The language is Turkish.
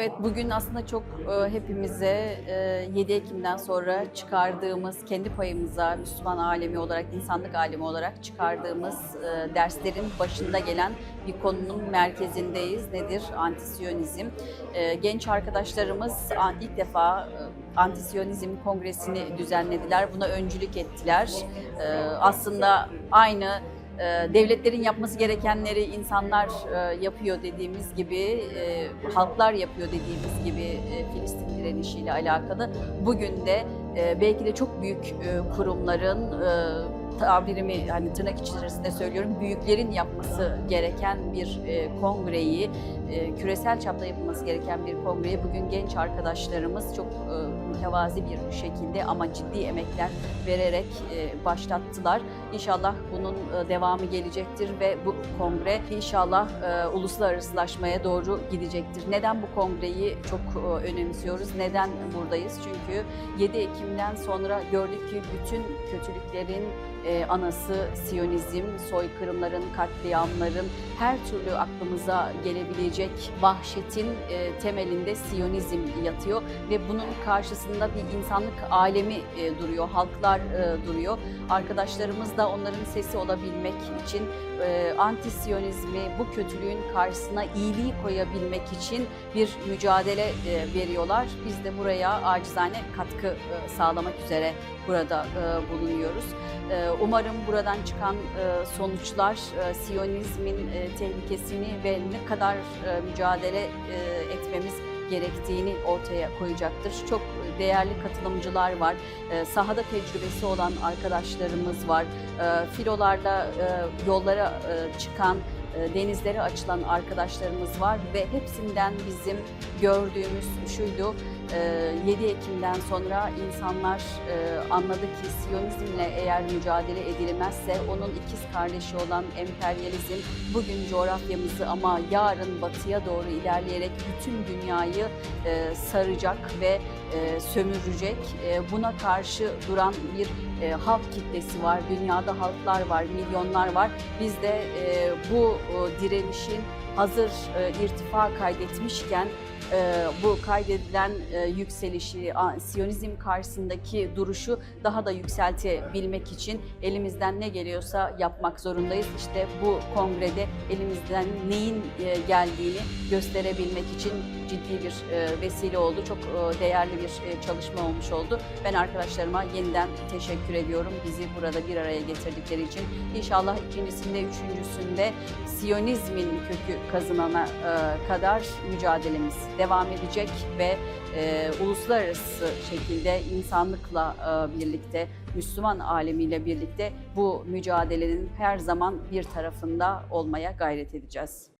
Evet bugün aslında çok e, hepimize e, 7 Ekim'den sonra çıkardığımız kendi payımıza Müslüman alemi olarak, insanlık alemi olarak çıkardığımız e, derslerin başında gelen bir konunun merkezindeyiz. Nedir? Antisiyonizm. E, genç arkadaşlarımız ilk defa e, Kongresini düzenlediler. Buna öncülük ettiler. E, aslında aynı devletlerin yapması gerekenleri insanlar e, yapıyor dediğimiz gibi, e, halklar yapıyor dediğimiz gibi e, Filistin direnişiyle alakalı. Bugün de e, belki de çok büyük e, kurumların e, tabirimi hani tırnak içerisinde söylüyorum büyüklerin yapması gereken bir e, kongreyi e, küresel çapta yapılması gereken bir kongreyi bugün genç arkadaşlarımız çok e, mütevazi bir şekilde ama ciddi emekler vererek e, başlattılar. İnşallah bunun e, devamı gelecektir ve bu kongre inşallah e, uluslararasılaşmaya doğru gidecektir. Neden bu kongreyi çok e, önemsiyoruz? Neden buradayız? Çünkü 7 Ekim'den sonra gördük ki bütün kötülüklerin e, anası Siyonizm, soykırımların, katliamların her türlü aklımıza gelebilecek vahşetin e, temelinde Siyonizm yatıyor ve bunun karşısında bir insanlık alemi e, duruyor, halklar e, duruyor. Arkadaşlarımız da onların sesi olabilmek için e, anti-Siyonizmi, bu kötülüğün karşısına iyiliği koyabilmek için bir mücadele e, veriyorlar. Biz de buraya acizane katkı e, sağlamak üzere burada e, bulunuyoruz. E, Umarım buradan çıkan e, sonuçlar e, Siyonizmin e, tehlikesini ve ne kadar mücadele etmemiz gerektiğini ortaya koyacaktır. Çok değerli katılımcılar var. Sahada tecrübesi olan arkadaşlarımız var. Filolarla yollara çıkan denizlere açılan arkadaşlarımız var ve hepsinden bizim gördüğümüz şuydu. e, 7 Ekim'den sonra insanlar e, anladı ki Siyonizmle eğer mücadele edilmezse onun ikiz kardeşi olan emperyalizm bugün coğrafyamızı ama yarın batıya doğru ilerleyerek bütün dünyayı e, saracak ve e, sömürecek. E, buna karşı duran bir e, halk kitlesi var, dünyada halklar var, milyonlar var. Biz de e, bu direnişin hazır e, irtifa kaydetmişken e, bu kaydedilen e, yükselişi, a- Siyonizm karşısındaki duruşu daha da yükseltebilmek için elimizden ne geliyorsa yapmak zorundayız. İşte bu kongrede elimizden neyin e, geldiğini gösterebilmek için ciddi bir e, vesile oldu. Çok e, değerli bir e, çalışma olmuş oldu. Ben arkadaşlarıma yeniden teşekkür ediyorum bizi burada bir araya getirdikleri için. İnşallah ikincisinde, üçüncüsünde Siyonizmin kökü kazınana e, kadar mücadelemiz devam edecek ve e, uluslararası şekilde insanlıkla e, birlikte, Müslüman alemiyle birlikte bu mücadelenin her zaman bir tarafında olmaya gayret edeceğiz.